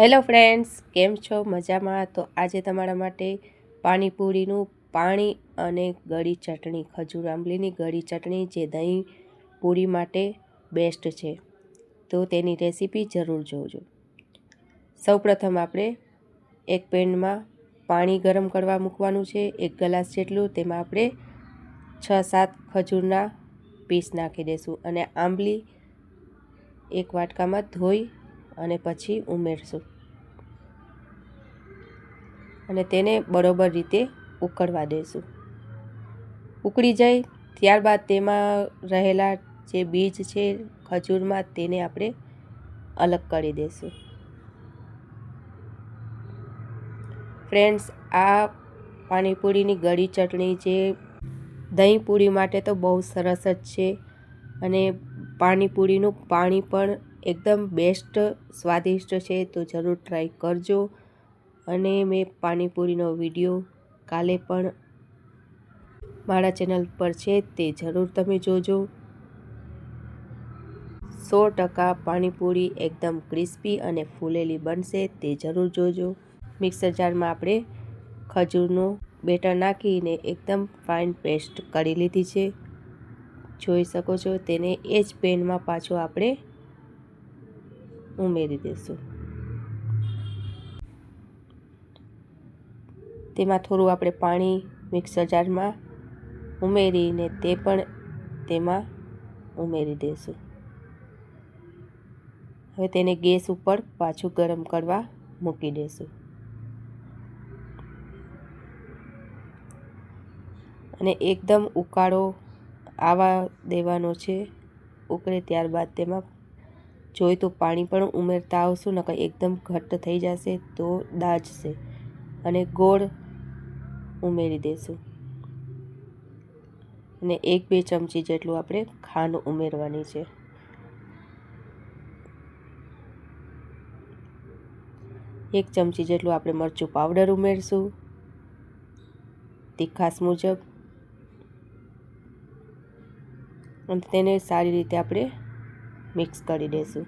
Hello friends, કેમ છો? મજામાં? તો આજે તમારા માટે પાણીપુરીનું પાણી અને ગળી ચટણી, ખજૂર આંબલીની ગળી ચટણી જે દહીં પૂરી માટે બેસ્ટ છે. તો તેની રેસીપી જરૂર જોજો. સૌપ્રથમ આપણે એક પેનમાં પાણી ગરમ કરવા મૂકવાનું છે. એક ગ્લાસ જેટલું, તેમાં આપણે છ સાત ખજૂરના પીસ નાખી દઈશું અને આંબલી એક વાટકામાં ધોઈ અને પછી ઉમેરશું. અને તેને બરોબર રીતે ઉકળવા દઈશું ઉકળી જાય ત્યારબાદ તેમાં રહેલા જે બીજ છે ખજૂરમાં તેને આપણે અલગ કરી દઈશું ફ્રેન્ડ્સ, આ પાણીપુરીની ગળી ચટણી જે દહીં પૂરી માટે તો બહુ સરસ જ છે અને પાણીપુરીનું પાણી પણ એકદમ બેસ્ટ, સ્વાદિષ્ટ છે, તો જરૂર ટ્રાય કરજો. અને મેં પાણીપુરીનો વીડિયો કાલે પણ મારા ચેનલ પર છે, તે જરૂર તમે જોજો. સો ટકા પાણીપુરી એકદમ ક્રિસ્પી અને ફૂલેલી બનશે, તે જરૂર જોજો. મિક્સર જારમાં આપણે ખજૂરનું બેટર નાખીને એકદમ ફાઇન પેસ્ટ કરી લીધી છે. જોઈ શકો છો, તેને એ જ પેનમાં પાછો આપણે ઉમેરી દઈશું તેમાં થોડું આપણે પાણી મિક્સર જારમાં ઉમેરીને તે પણ તેમાં ઉમેરી દઈશું હવે તેને ગેસ ઉપર પાછું ગરમ કરવા મૂકી દઈશું અને એકદમ ઉકાળો આવા દેવાનો છે, ઉકળે ત્યારબાદ તેમાં જોઈતું પાણી પણ ઉમેરતા આવશું, નકર એકદમ ઘટ્ટ થઈ જશે તો દાજશે અને ગોળ ઉમેરી દઈશું અને એક બે ચમચી જેટલું આપણે ખાંડ ઉમેરવાની છે. એક ચમચી જેટલું આપણે મરચું પાવડર ઉમેરશું તીખાસ મુજબ. અને તેને સારી રીતે આપણે મિક્સ કરી દઈશું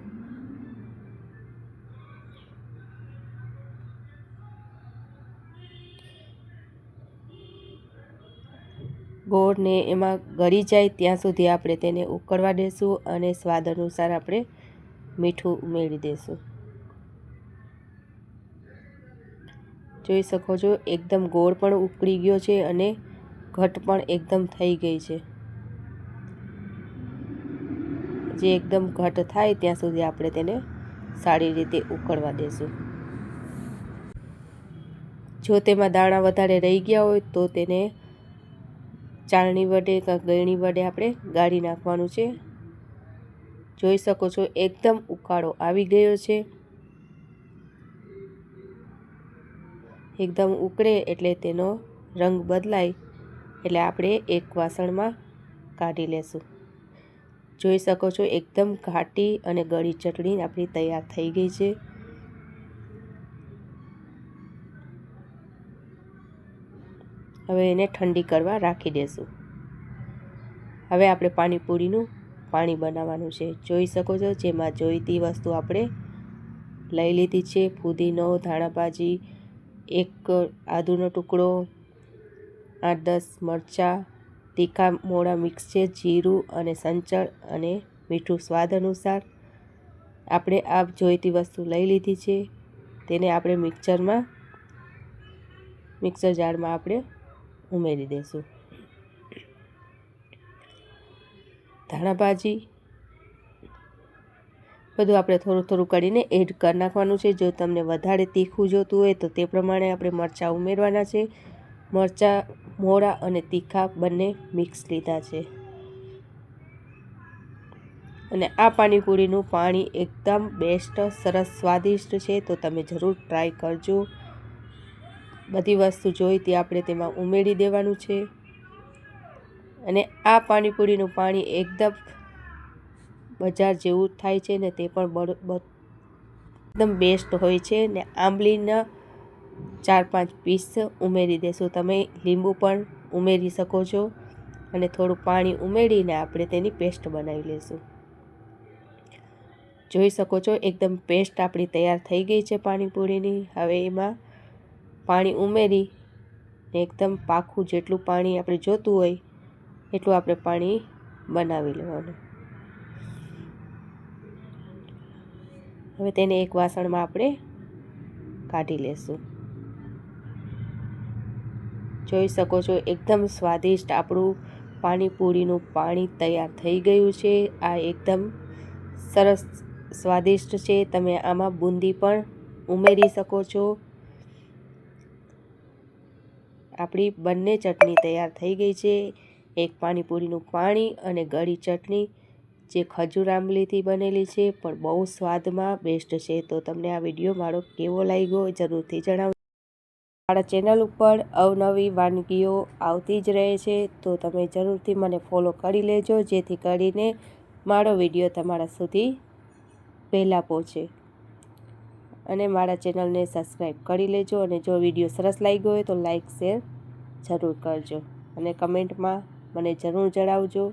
ગોળને એમાં ગળી જાય ત્યાં સુધી આપણે તેને ઉકળવા દઈશું અને સ્વાદ અનુસાર આપણે મીઠું ઉમેરી દઈશું જોઈ શકો છો, એકદમ ગોળ પણ ઉકળી ગયો છે અને ઘટ પણ એકદમ થઈ ગઈ છે. જે એકદમ ઘટ થાય ત્યાં સુધી આપણે તેને સારી રીતે ઉકળવા દેશું. જો તેમાં દાણા વધારે રહી ગયા હોય તો તેને ચાળણી વડે કે ગળણી વડે આપણે ગાળી નાખવાનું છે. જોઈ શકો છો એકદમ ઉકાળો આવી ગયો છે. એકદમ ઉકળે એટલે તેનો રંગ બદલાય એટલે આપણે એક વાસણમાં કાઢી લેશું. જોઈ શકો છો, એકદમ ઘાટી અને ગળી ચટણી આપણી તૈયાર થઈ ગઈ છે. હવે એને ઠંડી કરવા રાખી દેશું. હવે આપણે પાણીપુરીનું પાણી બનાવવાનું છે. જોઈ શકો છો, જેમાં જોઈતી વસ્તુ આપણે લઈ લીધી છે. ફુદીનો, ધાણાભાજી, એક આદુનો ટુકડો, આઠ દસ મરચાં તીખા મોડા મિક્સચર જીરું અને સંચળ અને મીઠું સ્વાદ અનુસાર. આપણે આ જોઈતી વસ્તુ લઈ લીધી છે. તેને આપણે મિક્સરમાં, મિક્સર જારમાં આપણે ઉમેરી દઈશું ધાણાભાજી, બધું આપણે થોડું થોડું કરીને એડ કરી નાખવાનું છે. જો તમને વધારે તીખું જોતું હોય તો તે પ્રમાણે આપણે મરચાં ઉમેરવાના છે. મરચાં મોળા અને તીખા બંને મિક્સ લીધા છે. અને આ પાણીપુરીનું પાણી એકદમ બેસ્ટ, સરસ, સ્વાદિષ્ટ છે, તો તમે જરૂર ટ્રાય કરજો. બધી વસ્તુ જોઈ તે આપણે તેમાં ઉમેરી દેવાનું છે. અને આ પાણીપુરીનું પાણી એકદમ બજાર જેવું થાય છે ને તે પણ એકદમ બેસ્ટ હોય છે ને આંબલીના ચાર પાંચ પીસ ઉમેરી દેશું. તમે લીંબુ પણ ઉમેરી શકો છો અને થોડું પાણી ઉમેરીને આપણે તેની પેસ્ટ બનાવી લઈશું જોઈ શકો છો, એકદમ પેસ્ટ આપણી તૈયાર થઈ ગઈ છે પાણીપુરીની. હવે એમાં પાણી ઉમેરી એકદમ પાખું જેટલું પાણી આપણે જોતું હોય, એટલું આપણે પાણી બનાવી લેવાનું. હવે તેને એક વાસણમાં આપણે કાઢી લેશું. જોઈ શકો છો, એકદમ સ્વાદિષ્ટ આપણું પાણીપુરીનું પાણી તૈયાર થઈ ગયું છે. આ એકદમ સરસ સ્વાદિષ્ટ છે. તમે આમાં બુંદી પણ ઉમેરી શકો છો. આપણી બંને ચટણી તૈયાર થઈ ગઈ છે. એક પાણીપુરીનું પાણી અને ગળી ચટણી જે ખજૂર આંબલીથી બનેલી છે, પણ બહુ સ્વાદમાં બેસ્ટ છે. તો તમને આ વીડિયો મારો કેવો લાગ્યો જરૂરથી જણાવજો. મારા ચેનલ ઉપર અવનવી વાનગીઓ આવતી જ રહે છે, તો તમે જરૂરથી મને ફોલો કરી લેજો, જેથી કરીને મારો વીડિયો તમારા સુધી પહેલાં પહોંચે. અને મારા ચેનલને સબસ્ક્રાઈબ કરી લેજો અને જો વીડિયો સરસ લાગ્યો હોય તો લાઈક શેર જરૂર કરજો. અને કમેન્ટમાં મને જરૂર જણાવજો.